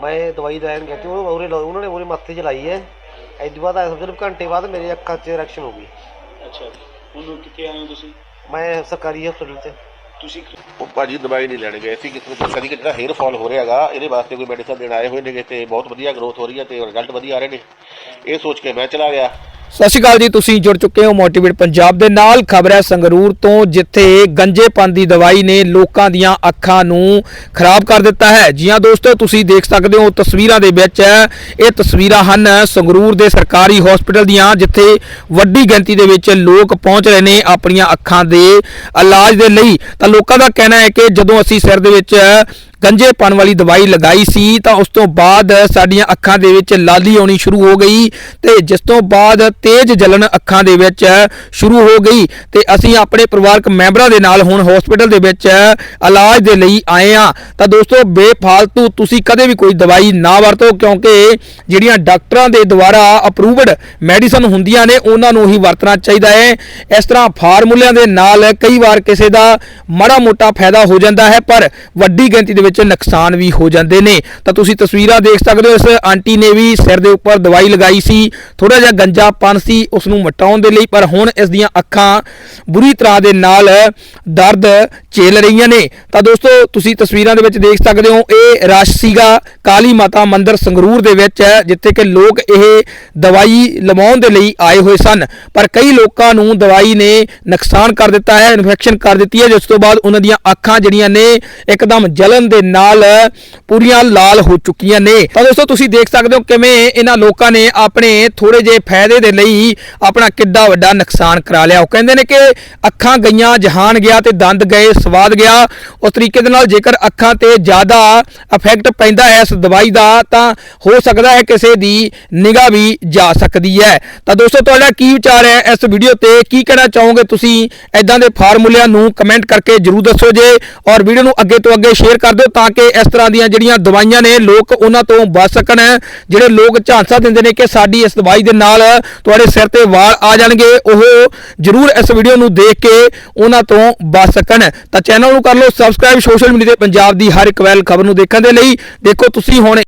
ਮੈਂ ਦਵਾਈ ਲੈਣ ਗਿਆ ਤੇ ਉਹ ਉਹਨੇ ਉਹਨਾਂ ਨੇ ਉਹਨੇ ਮੱਥੇ 'ਚ ਲਾਈ ਹੈ। ਇਸ ਤੋਂ ਬਾਅਦ ਆਇਆ ਸਮਝ ਲਓ ਘੰਟੇ ਬਾਅਦ ਮੇਰੇ ਅੱਖਾਂ 'ਚ ਰਿਐਕਸ਼ਨ ਹੋ ਗਈ। ਅੱਛਾ ਹੁਣ ਕਿੱਥੇ ਆਏ ਹੋ ਤੁਸੀਂ? ਮੈਂ ਸਰਕਾਰੀ ਹਸਪਤਾਲ 'ਚ। ਤੁਸੀਂ ਉਹ ਭਾਜੀ ਦਵਾਈ ਨਹੀਂ ਲੈਣ ਗਏ ਸੀ ਕਿਸੇ ਨੂੰ ਦੱਸਿਆ ਸੀ ਕਿ ਜਿਹੜਾ ਹੇਅਰ ਫਾਲ ਹੋ ਰਿਹਾਗਾ ਇਹਦੇ ਵਾਸਤੇ ਕੋਈ ਮੈਡੀਸਨ ਦੇਣ ਆਏ ਹੋਏ ਨੇਗੇ ਤੇ ਬਹੁਤ ਵਧੀਆ ਗਰੋਥ ਹੋ ਰਹੀ ਹੈ ਤੇ ਰਿਜ਼ਲਟ ਵਧੀਆ ਆ ਰਹੇ ਨੇ। ਇਹ ਸੋਚ ਕੇ ਮੈਂ ਚਲਾ ਗਿਆ। ਸਤਿ ਸ਼੍ਰੀ ਅਕਾਲ ਜੀ, ਤੁਸੀਂ ਜੁੜ ਚੁੱਕੇ ਹੋ ਮੋਟੀਵੇਟ ਪੰਜਾਬ ਦੇ ਨਾਲ। ਖਬਰ ਹੈ ਸੰਗਰੂਰ ਤੋਂ, ਜਿੱਥੇ ਗੰਜੇਪਨ ਦੀ ਦਵਾਈ ਨੇ ਲੋਕਾਂ ਦੀਆਂ ਅੱਖਾਂ ਨੂੰ ਖਰਾਬ ਕਰ ਦਿੱਤਾ ਹੈ। ਜੀ ਹਾਂ ਦੋਸਤੋ, ਤੁਸੀਂ ਦੇਖ ਸਕਦੇ ਹੋ ਤਸਵੀਰਾਂ ਦੇ ਵਿੱਚ। ਇਹ ਤਸਵੀਰਾਂ ਹਨ ਸੰਗਰੂਰ ਦੇ ਸਰਕਾਰੀ ਹਸਪੀਟਲ ਦੀਆਂ, ਜਿੱਥੇ ਵੱਡੀ ਗਿਣਤੀ ਦੇ ਵਿੱਚ ਲੋਕ ਪਹੁੰਚ ਰਹੇ ਨੇ ਆਪਣੀਆਂ ਅੱਖਾਂ ਦੇ ਇਲਾਜ ਦੇ ਲਈ। ਤਾਂ ਲੋਕਾਂ ਦਾ ਕਹਿਣਾ ਹੈ ਕਿ ਜਦੋਂ ਅਸੀਂ ਸਿਰ ਦੇ ਵਿੱਚ ਗੰਜੇਪਣ ਵਾਲੀ ਦਵਾਈ ਲਗਾਈ ਸੀ, ਤਾਂ ਉਸ ਤੋਂ ਬਾਅਦ ਸਾਡੀਆਂ ਅੱਖਾਂ ਦੇ ਵਿੱਚ ਲਾਲੀ ਆਉਣੀ ਸ਼ੁਰੂ ਹੋ ਗਈ ਤੇ ਜਿਸ ਤੋਂ ਬਾਅਦ ਤੇਜ਼ ਜਲਨ ਅੱਖਾਂ ਦੇ ਵਿੱਚ ਸ਼ੁਰੂ ਹੋ ਗਈ ਤੇ ਅਸੀਂ ਆਪਣੇ ਪਰਿਵਾਰਕ ਮੈਂਬਰਾਂ ਦੇ ਨਾਲ ਹੁਣ ਹਸਪੀਟਲ ਦੇ ਵਿੱਚ ਇਲਾਜ ਦੇ ਲਈ ਆਏ ਆ ਤਾਂ ਦੋਸਤੋ, ਬੇਫਾਲਤੂ ਤੁਸੀਂ ਕਦੇ ਵੀ ਕੋਈ ਦਵਾਈ ਨਾ ਵਰਤੋ ਕਿਉਂਕਿ ਜਿਹੜੀਆਂ ਡਾਕਟਰਾਂ ਦੇ ਦੁਆਰਾ ਅਪਰੂਵਡ ਮੈਡੀਸਨ ਹੁੰਦੀਆਂ ਨੇ, ਉਹਨਾਂ ਨੂੰ ਹੀ ਵਰਤਣਾ ਚਾਹੀਦਾ ਹੈ। ਇਸ ਤਰ੍ਹਾਂ ਫਾਰਮੂਲਿਆਂ ਦੇ ਨਾਲ ਕਈ ਵਾਰ ਕਿਸੇ ਦਾ ਮਾੜਾ ਮੋਟਾ ਫਾਇਦਾ ਹੋ ਜਾਂਦਾ ਹੈ, ਪਰ ਵੱਡੀ ਗਿਣਤੀ ਦੇ ਵਿੱਚ ਨੁਕਸਾਨ ਵੀ ਹੋ ਜਾਂਦੇ ਨੇ। ਤਾਂ ਤੁਸੀਂ ਤਸਵੀਰਾਂ ਦੇਖ ਸਕਦੇ ਹੋ, ਇਸ ਆਂਟੀ ਨੇ ਵੀ ਸਿਰ ਦੇ ਉੱਪਰ ਦਵਾਈ ਲਗਾਈ ਸੀ। ਥੋੜਾ ਜਿਹਾ ਗੰਜਾਪਨ ਸੀ ਉਸ ਨੂੰ ਮਟਾਉਣ ਦੇ ਲਈ, ਪਰ ਹੁਣ ਇਸ ਦੀਆਂ ਅੱਖਾਂ ਬੁਰੀ ਤਰ੍ਹਾਂ ਦੇ ਨਾਲ ਦਰਦ ਝੇਲ ਰਹੀਆਂ ਨੇ। ਤਾਂ ਦੋਸਤੋ, ਤੁਸੀਂ ਤਸਵੀਰਾਂ ਦੇ ਵਿੱਚ ਦੇਖ ਸਕਦੇ ਹੋ, ਇਹ ਰਸ਼ ਸੀਗਾ ਕਾਲੀ ਮਾਤਾ ਮੰਦਿਰ ਸੰਗਰੂਰ ਦੇ ਵਿੱਚ, ਜਿੱਥੇ ਕਿ ਲੋਕ ਇਹ ਦਵਾਈ ਲਵਾਉਣ ਦੇ ਲਈ ਆਏ ਹੋਏ ਸਨ। ਪਰ ਕਈ ਲੋਕਾਂ ਨੂੰ ਦਵਾਈ ਨੇ ਨੁਕਸਾਨ ਕਰ ਦਿੱਤਾ ਹੈ, ਇਨਫੈਕਸ਼ਨ ਕਰ ਦਿੱਤੀ ਹੈ, ਜਿਸ ਤੋਂ ਬਾਅਦ ਉਹਨਾਂ ਦੀਆਂ ਅੱਖਾਂ ਜਿਹੜੀਆਂ ਨੇ ਇੱਕਦਮ ਜਲਨ ਦੇ ਨਾਲ ਪੂਰੀਆਂ ਲਾਲ ਹੋ ਚੁੱਕੀਆਂ ਨੇ। ਤਾਂ ਦੋਸਤੋ, ਤੁਸੀਂ ਦੇਖ ਸਕਦੇ ਹੋ ਕਿਵੇਂ ਇਹਨਾਂ ਲੋਕਾਂ ਨੇ ਆਪਣੇ ਥੋੜੇ ਜਿਹੇ ਫਾਇਦੇ ਦੇ ਲਈ ਆਪਣਾ ਕਿੱਡਾ ਵੱਡਾ ਨੁਕਸਾਨ ਕਰਾ ਲਿਆ। ਉਹ ਕਹਿੰਦੇ ਨੇ ਕਿ ਅੱਖਾਂ ਗਈਆਂ, ਜਹਾਨ ਗਿਆ ਤੇ ਦੰਦ ਗਏ, ਸਵਾਦ ਗਿਆ। ਉਸ ਤਰੀਕੇ ਦੇ ਨਾਲ ਜੇਕਰ ਅੱਖਾਂ ਤੇ ਜ਼ਿਆਦਾ ਇਫੈਕਟ ਪੈਂਦਾ ਹੈ ਇਸ ਦਵਾਈ ਦਾ, ਤਾਂ ਹੋ ਸਕਦਾ ਹੈ ਕਿਸੇ ਦੀ ਨਿਗਾਹ ਵੀ ਜਾ ਸਕਦੀ ਹੈ। ਤਾਂ ਦੋਸਤੋ, ਤੁਹਾਡਾ ਕੀ ਵਿਚਾਰ ਹੈ ਇਸ ਵੀਡੀਓ ਤੇ? ਕੀ ਕਹਿਣਾ ਚਾਹੋਗੇ ਤੁਸੀਂ? ਐਦਾਂ ਦੇ ਫਾਰਮੂਲਿਆਂ ਨੂੰ ਕਮੈਂਟ ਕਰਕੇ ਜਰੂਰ ਦੱਸੋ ਜੇ। ਔਰ ਵੀਡੀਓ ਨੂੰ ਅੱਗੇ ਤੋਂ ਅੱਗੇ ਸ਼ੇਅਰ ਕਰ ਦਿਓ ਤਾਂ ਕਿ ਇਸ ਤਰ੍ਹਾਂ ਦੀਆਂ ਜਿਹੜੀਆਂ ਦਵਾਈਆਂ ਨੇ, ਲੋਕ ਉਹਨਾਂ ਤੋਂ ਬਚ ਸਕਣ। ਜਿਹੜੇ ਲੋਕ ਝਾਂਸਾ ਦਿੰਦੇ ਨੇ ਕਿ ਸਾਡੀ ਇਸ ਦਵਾਈ ਦੇ ਨਾਲ ਤੁਹਾਡੇ ਸਿਰ ਤੇ ਵਾਲ ਆ ਜਾਣਗੇ, ਉਹ ਜਰੂਰ ਇਸ ਵੀਡੀਓ ਨੂੰ ਦੇਖ ਕੇ ਉਹਨਾਂ ਤੋਂ ਬਚ ਸਕਣ। ਤਾਂ ਚੈਨਲ ਨੂੰ ਕਰ ਲਓ ਸਬਸਕ੍ਰਾਈਬ, ਸੋਸ਼ਲ ਮੀਡੀਆ ਤੇ ਪੰਜਾਬ ਦੀ ਹਰ ਇੱਕ ਵੈਲ ਖਬਰ ਨੂੰ ਦੇਖਣ ਦੇ ਲਈ। ਦੇਖੋ ਤੁਸੀਂ ਹੁਣ